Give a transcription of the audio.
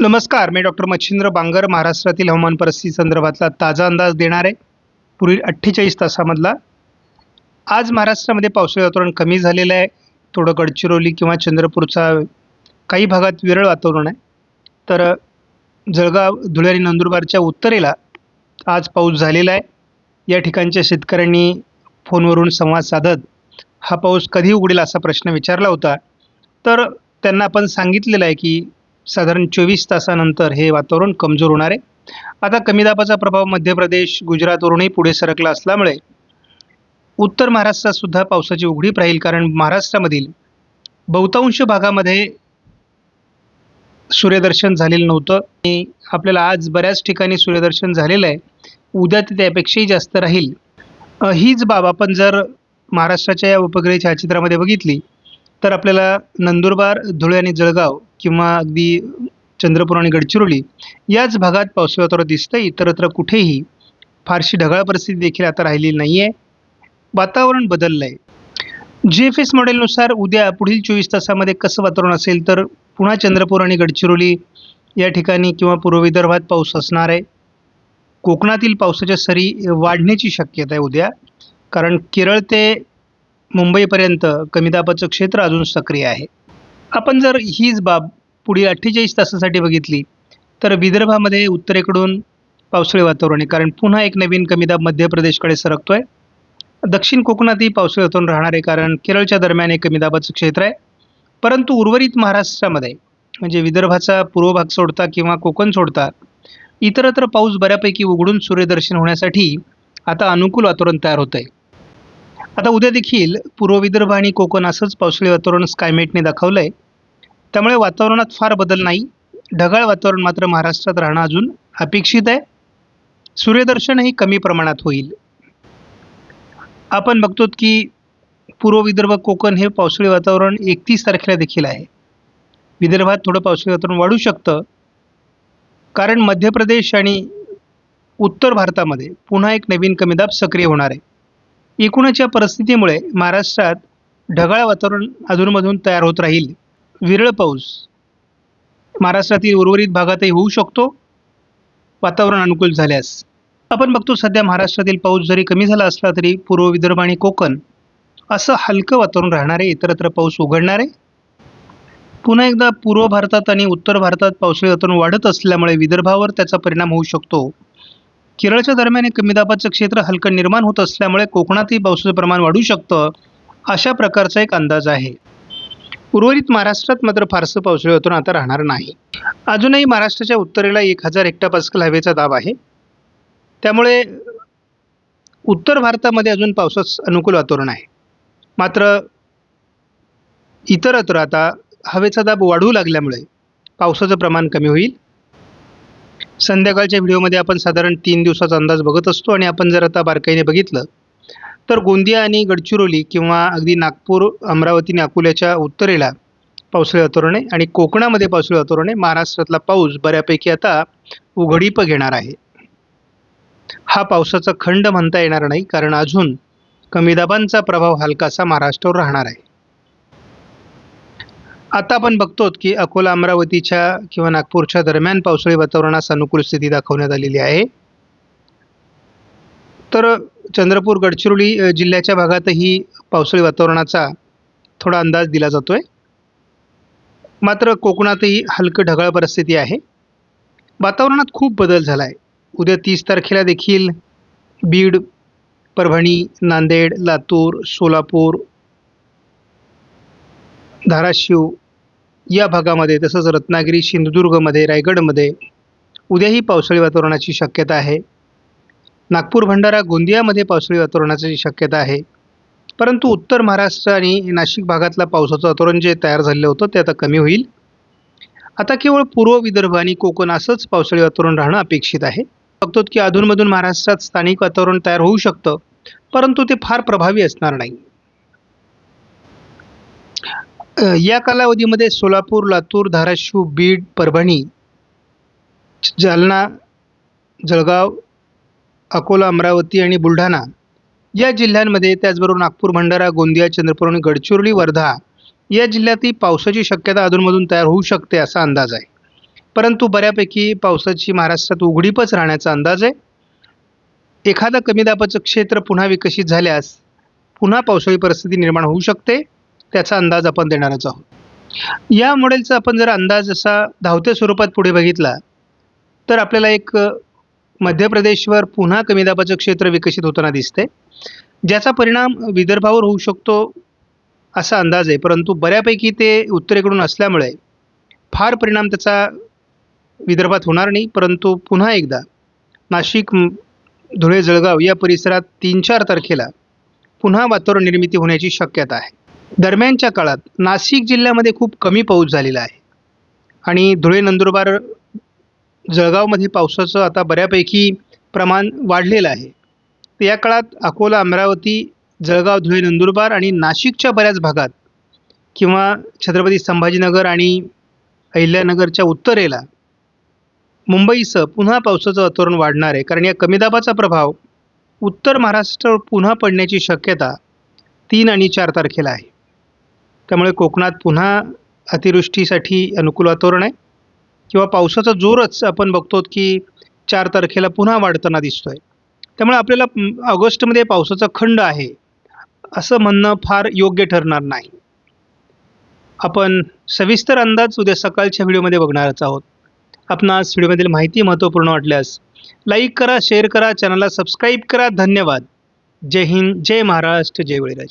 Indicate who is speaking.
Speaker 1: नमस्कार मी डॉक्टर मच्छिंद्र बांगर महाराष्ट्रातील हवामान परिस्थिती संदर्भातला ताजा अंदाज देणार आहे. पुढील अठ्ठेचाळीस तासामधला. आज महाराष्ट्रामध्ये पावसाळी वातावरण कमी झालेलं आहे. थोडं गडचिरोली किंवा चंद्रपूरचा काही भागात विरळ वातावरण आहे. तर जळगाव धुळे आणि नंदुरबारच्या उत्तरेला आज पाऊस झालेला आहे. या ठिकाणच्या शेतकऱ्यांनी फोनवरून संवाद साधत हा पाऊस कधी उघडेल असा प्रश्न विचारला होता. तर त्यांना आपण सांगितलेलं आहे की साधारण चोवीस तासानंतर हे वातावरण कमजोर होणार आहे. आता कमी दाबाचा प्रभाव मध्य प्रदेश गुजरातवरूनही पुढे सरकला असल्यामुळे उत्तर महाराष्ट्रातसुद्धा पावसाची उघडीप राहील कारण महाराष्ट्रामधील बहुतांश भागामध्ये सूर्यदर्शन झालेलं नव्हतं. आणि आपल्याला आज बऱ्याच ठिकाणी सूर्यदर्शन झालेलं आहे. उद्या ते त्यापेक्षाही जास्त राहील. हीच बाब आपण जर महाराष्ट्राच्या या उपग्रह छायाचित्रामध्ये बघितली तर आपल्याला नंदुरबार धुळे आणि जळगाव किंवा अगदी चंद्रपूर आणि गडचिरोली याच भागात पावसाळा वातावरण दिसतं इतरत्र कुठेही फारशी ढगाळ परिस्थिती देखील आता राहिलेली नाही आहे वातावरण बदललं आहे जी एफ एस मॉडेलनुसार उद्या पुढील चोवीस तासामध्ये कसं वातावरण असेल तर पुन्हा चंद्रपूर आणि गडचिरोली या ठिकाणी किंवा पूर्व विदर्भात पाऊस असणार आहे. कोकणातील पावसाच्या सरी वाढण्याची शक्यता आहे उद्या कारण केरळ ते मुंबईपर्यंत कमी दाबाचं क्षेत्र अजून सक्रिय आहे. आपण जर हीच बाब पुढील अठ्ठेचाळीस तासासाठी बघितली तर विदर्भामध्ये उत्तरेकडून पावसाळी वातावरण आहे. कारण पुन्हा एक नवीन कमी दाब मध्य प्रदेशकडे सरकतो आहे दक्षिण कोकणातही पावसाळी वातावरण राहणार आहे कारण केरळच्या दरम्यान एक कमी दाबाचं क्षेत्र आहे. परंतु उर्वरित महाराष्ट्रामध्ये म्हणजे विदर्भाचा पूर्व भाग सोडता किंवा कोकण सोडता इतरत्र पाऊस बऱ्यापैकी उघडून सूर्यदर्शन होण्यासाठी आता अनुकूल वातावरण तयार होतं आहे आता उद्या देखील पूर्व विदर्भ आणि कोकण असंच पावसाळी वातावरण स्कायमेटने दाखवलं आहे त्यामुळे वातावरणात फार बदल नाही. ढगाळ वातावरण मात्र महाराष्ट्रात राहणं अजून अपेक्षित आहे. सूर्यदर्शनही कमी प्रमाणात होईल. आपण बघतो की पूर्व विदर्भ कोकण हे पावसाळी वातावरण एकतीस तारखेला देखील आहे. विदर्भात थोडं पावसाळी वातावरण वाढू शकतं. कारण मध्य प्रदेश आणि उत्तर भारतामध्ये पुन्हा एक नवीन कमी दाब सक्रिय होणार आहे. एकूणच या परिस्थितीमुळे महाराष्ट्रात ढगाळ वातावरण अधूनमधून तयार होत राहील. विरळ पाऊस. महाराष्ट्रातील उर्वरित भागातही होऊ शकतो. वातावरण अनुकूल झाल्यास. आपण बघतो सध्या महाराष्ट्रातील पाऊस जरी कमी झाला असला तरी पूर्व विदर्भ आणि कोकण असं हलकं वातावरण राहणार आहे इतरत्र पाऊस उघडणार. आहे पुन्हा एकदा पूर्व भारतात आणि उत्तर भारतात पावसाळी वातावरण वाढत असल्यामुळे विदर्भावर त्याचा परिणाम होऊ शकतो. केरळच्या दरम्यान एक कमी दाबाचं क्षेत्र हलकं निर्माण होत असल्यामुळे कोकणातही पावसाचं प्रमाण वाढू शकतं अशा प्रकारचा एक अंदाज आहे. उर्वरित महाराष्ट्रात मात्र फारसं पावसाळी वातावरण आता राहणार नाही. अजूनही महाराष्ट्राच्या उत्तरेला एक हजार हेक्टापास्कल हवेचा दाब आहे. त्यामुळे उत्तर भारतामध्ये अजून पावसाचं अनुकूल वातावरण आहे. मात्र इतरत्र आता हवेचा दाब वाढू लागल्यामुळे पावसाचं प्रमाण कमी होईल. संध्याकाळच्या व्हिडिओमध्ये आपण साधारण तीन दिवसाचा अंदाज बघत असतो आणि आपण जर आता बारकाईने बघितलं तर गोंदिया आणि गडचिरोली किंवा अगदी नागपूर अमरावती आणि अकोल्याच्या उत्तरेला पावसाळी वातावरण आहे आणि कोकणामध्ये पावसाळी वातावरण आहे. महाराष्ट्रातला पाऊस बऱ्यापैकी आता उघडीप घेणार आहे. हा पावसाचा खंड म्हणता येणार नाही कारण अजून कमी दाबांचा प्रभाव हलकासा महाराष्ट्रावर राहणार आहे. आता आपण बघतो की अकोला अमरावतीच्या किंवा नागपूरच्या दरम्यान पावसाळी वातावरणास अनुकूल स्थिती दाखवण्यात आलेली आहे. तर चंद्रपूर गडचिरोली जिल्ह्याच्या भागातही पावसाळी वातावरणाचा थोडा अंदाज दिला जातो आहे मात्र कोकणातही हलकं ढगाळ परिस्थिती आहे. वातावरणात खूप बदल झाला आहे उद्या तीस तारखेला देखील बीड परभणी नांदेड लातूर सोलापूर धाराशिव या भागामध्ये तसंच रत्नागिरी सिंधुदुर्गमध्ये रायगडमध्ये उद्याही पावसाळी वातावरणाची शक्यता आहे. नागपूर भंडारा गोंदियामध्ये पावसाळी वातावरणाची शक्यता आहे. परंतु उत्तर महाराष्ट्र आणि नाशिक भागातला पावसाचं वातावरण जे तयार झालेलं होतं ते आता कमी होईल. आता केवळ पूर्व विदर्भ आणि कोकण असंच पावसाळी वातावरण राहणं अपेक्षित आहे. बघतो की अधूनमधून महाराष्ट्रात स्थानिक वातावरण तयार होऊ शकतं परंतु ते फार प्रभावी असणार नाही. या कालावधीमध्ये सोलापूर लातूर धाराशिव बीड परभणी जालना जळगाव अकोला अमरावती आणि बुलढाणा या जिल्ह्यांमध्ये त्याचबरोबर नागपूर भंडारा गोंदिया चंद्रपूर आणि गडचिरोली वर्धा या जिल्ह्यातही पावसाची शक्यता अधूनमधून तयार होऊ शकते असा अंदाज आहे. परंतु बऱ्यापैकी पावसाची महाराष्ट्रात उघडीपच राहण्याचा अंदाज आहे. एखादं कमी दाबाचं क्षेत्र पुन्हा विकसित झाल्यास पुन्हा पावसाळी परिस्थिती निर्माण होऊ शकते. त्याचा अंदाज आपण देणारच आहोत. या मॉडेलचा आपण जर अंदाज असा धावत्या स्वरूपात पुढे बघितला तर आपल्याला एक मध्य प्रदेशवर पुन्हा कमी दाबाचं क्षेत्र विकसित होताना दिसते. ज्याचा परिणाम विदर्भावर होऊ शकतो असा अंदाज आहे परंतु बऱ्यापैकी ते उत्तरेकडून असल्यामुळे फार परिणाम त्याचा विदर्भात होणार नाही. परंतु पुन्हा एकदा नाशिक धुळे जळगाव या परिसरात तीन चार तारखेला पुन्हा वातावरण निर्मिती होण्याची शक्यता आहे. दरम्यानच्या काळात नाशिक जिल्ह्यामध्ये खूप कमी पाऊस झालेला आहे. आणि धुळे नंदुरबार जळगावमध्ये पावसाचं आता बऱ्यापैकी प्रमाण वाढलेलं आहे. या काळात अकोला अमरावती जळगाव धुळे नंदुरबार आणि नाशिकच्या बऱ्याच भागात किंवा छत्रपती संभाजीनगर आणि अहिल्यानगरच्या उत्तरेला मुंबईसह पुन्हा पावसाचं वातावरण वाढणार आहे. कारण या कमी दाबाचा प्रभाव उत्तर महाराष्ट्रावर पुन्हा पडण्याची शक्यता तीन आणि चार तारखेला आहे. त्यामुळे कोकणात पुन्हा अतिवृष्टीसाठी अनुकूल वातावरण आहे. किंवा पावसाचा जोरच आपण बघतो की चार तारखेला पुन्हा वाढताना दिसतो आहे त्यामुळे आपल्याला ऑगस्टमध्ये पावसाचा खंड आहे. असं म्हणणं फार योग्य ठरणार नाही. आपण सविस्तर अंदाज उद्या सकाळच्या व्हिडिओमध्ये बघणारच आहोत. आपणास व्हिडिओमधील माहिती महत्त्वपूर्ण वाटल्यास लाईक करा शेअर करा चॅनलला सबस्क्राईब करा. धन्यवाद. जय हिंद जय महाराष्ट्र जय बळीराज.